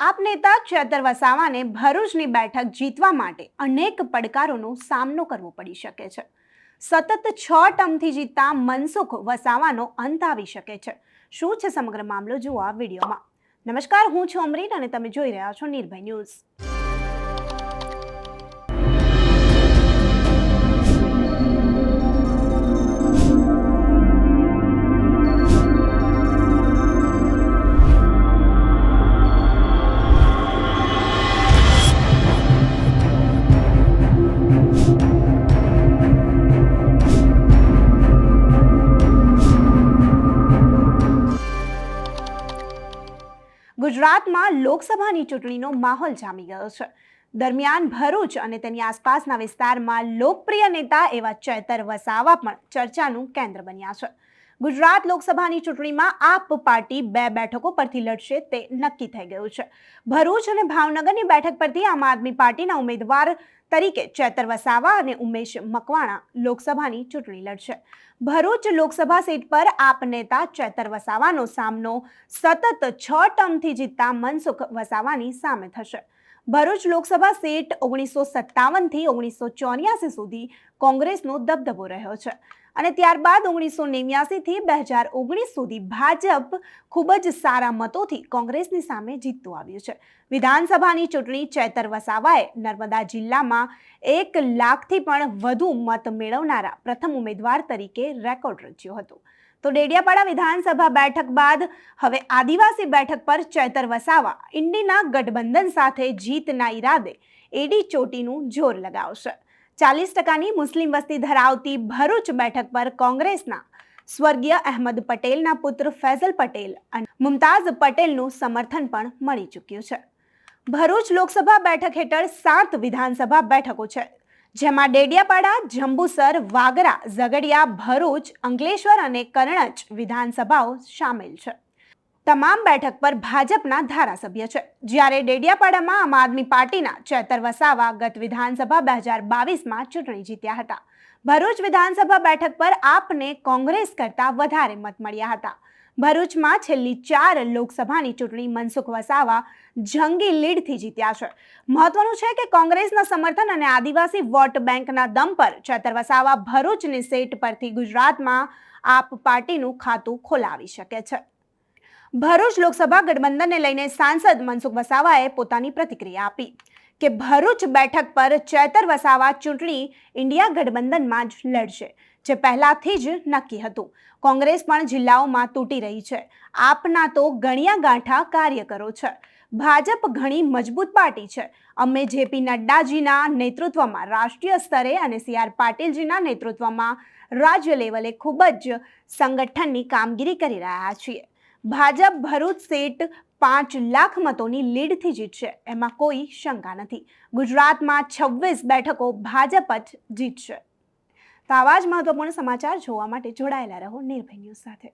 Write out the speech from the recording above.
આપ નેતા ચેતર વસાવાને ભરૂચની બેઠક જીતવા માટે અનેક પડકારોનો સામનો કરવો પડી શકે છે. સતત છ ટર્મથી જીતતા મનસુખ વસાવાનો અંત આવી શકે છે. શું છે સમગ્ર મામલો? જુઓ આ વિડીયોમાં. નમસ્કાર, હું છું અમરીન અને તમે જોઈ રહ્યા છો નિર્ભય ન્યૂઝ. ગુજરાતમાં લોકસભાની ચૂંટણીનો માહોલ જામી ગયો છે. દરમિયાન ભરૂચ અને તેની આસપાસના વિસ્તારમાં લોકપ્રિય નેતા એવા ચેતર વસાવા પણ ચર્ચાનું કેન્દ્ર બન્યા છે. ગુજરાત લોકસભાની ચૂંટણીમાં આપ પાર્ટી બે બેઠકો પરથી લડશે તે નક્કી થઈ ગયું છે. ભરૂચ અને ભાવનગરની બેઠક પરથી આમ આદમી પાર્ટીના ઉમેદવાર તરીકે ચેતર વસાવા અને ઉમેશ મકવાણા લોકસભાની ચૂંટણી લડશે. ભરૂચ લોકસભા સીટ પર આપ નેતા ચેતર વસાવાનો સામનો સતત છ ટર્મથી જીતતા મનસુખ વસાવાની સામે થશે. ભરૂચ લોકસભા સીટ ઓગણીસો સત્તાવનથી ઓગણીસો ચોર્યાસી સુધી કોંગ્રેસનો દબદબો રહ્યો છે. અને ત્યારબાદ ઓગણીસો નેવ્યાસીથી બે હજાર ઓગણીસ સુધી ભાજપ ખૂબ જ સારા મતોથી કોંગ્રેસની સામે જીતતું આવ્યું છે. વિધાનસભાની ચૂંટણી ચેતર વસાવાએ નર્મદા જિલ્લામાં એક લાખથી પણ વધુ મત મેળવનારા પ્રથમ ઉમેદવાર તરીકે રેકોર્ડ રચ્યો હતો. તો ડેડિયાપાડા વિધાનસભા બેઠક બાદ હવે આદિવાસી બેઠક પર ચેતર વસાવા ઇન્ડીના ગઠબંધન સાથે જીતના ઈરાદે એડી ચોટીનું જોર લગાવશે. ચાલીસ ટકાની મુસ્લિમ વસ્તી ધરાવતી ભરૂચ બેઠક પર કોંગ્રેસના સ્વર્ગીય અહેમદ પટેલના પુત્ર ફૈઝલ પટેલ અને મુમતાઝ પટેલનું સમર્થન પણ મળી ચૂક્યું છે. ભરૂચ લોકસભા બેઠક હેઠળ સાત વિધાનસભા બેઠકો છે, જેમાં ડેડિયાપાડા, જંબુસર, વાગરા, ઝઘડિયા, ભરૂચ, અંકલેશ્વર અને કરણજ વિધાનસભાઓ સામેલ છે. તમામ બેઠક પર ભાજપના ધારાસભ્ય છે. જ્યારે ડેડિયાપાડામાં આમ આદમી પાર્ટીના ચેતર વસાવા ગત વિધાનસભા બે હજાર બાવીસમાં ચૂંટણી જીત્યા હતા. ભરૂચ વિધાનસભા બેઠક પર આપને કોંગ્રેસ કરતાં વધારે મત મળ્યા હતા. ભરૂચમાં છેલ્લી ચાર લોકસભાની ચૂંટણી મનસુખ વસાવા જંગી લીડથી જીત્યા છે. મહત્વનું છે કે કોંગ્રેસના સમર્થન અને આદિવાસી વોટ બેંકના દમ પર ચેતર વસાવા ભરૂચની સેટ પરથી ગુજરાતમાં આપ પાર્ટીનું ખાતું ખોલાવી શકે છે. ભરૂચ લોકસભા ગઠબંધનને લઈને સાંસદ મનસુખ વસાવાએ પોતાની પ્રતિક્રિયા આપી કે ભરૂચ બેઠક પર ચેતર વસાવા ચૂંટણી ઇન્ડિયા ગઠબંધનમાં જ લડશે, જે પહેલાથી જ નક્કી હતું. કોંગ્રેસ પણ જિલ્લાઓમાં તૂટી રહી છે. આપના તો ગણ્યા ગાંઠા કાર્યકરો છે. ભાજપ ઘણી મજબૂત પાર્ટી છે. અમે જેપી નડ્ડાજીના નેતૃત્વમાં, રાષ્ટ્રીય સ્તરે અને સી આર પાટીલજીના નેતૃત્વમાં રાજ્ય લેવલે ખૂબ જ સંગઠનની કામગીરી કરી રહ્યા છીએ. ભાજપ ભરૂચ સીટ પાંચ લાખ મતોની લીડથી જીતશે. એમાં કોઈ શંકા નથી. ગુજરાતમાં છવ્વીસ બેઠકો ભાજપ જ જીતશે. તો આવા જ મહત્વપૂર્ણ સમાચાર જોવા માટે જોડાયેલા રહો નિર્ભય ન્યૂઝ સાથે.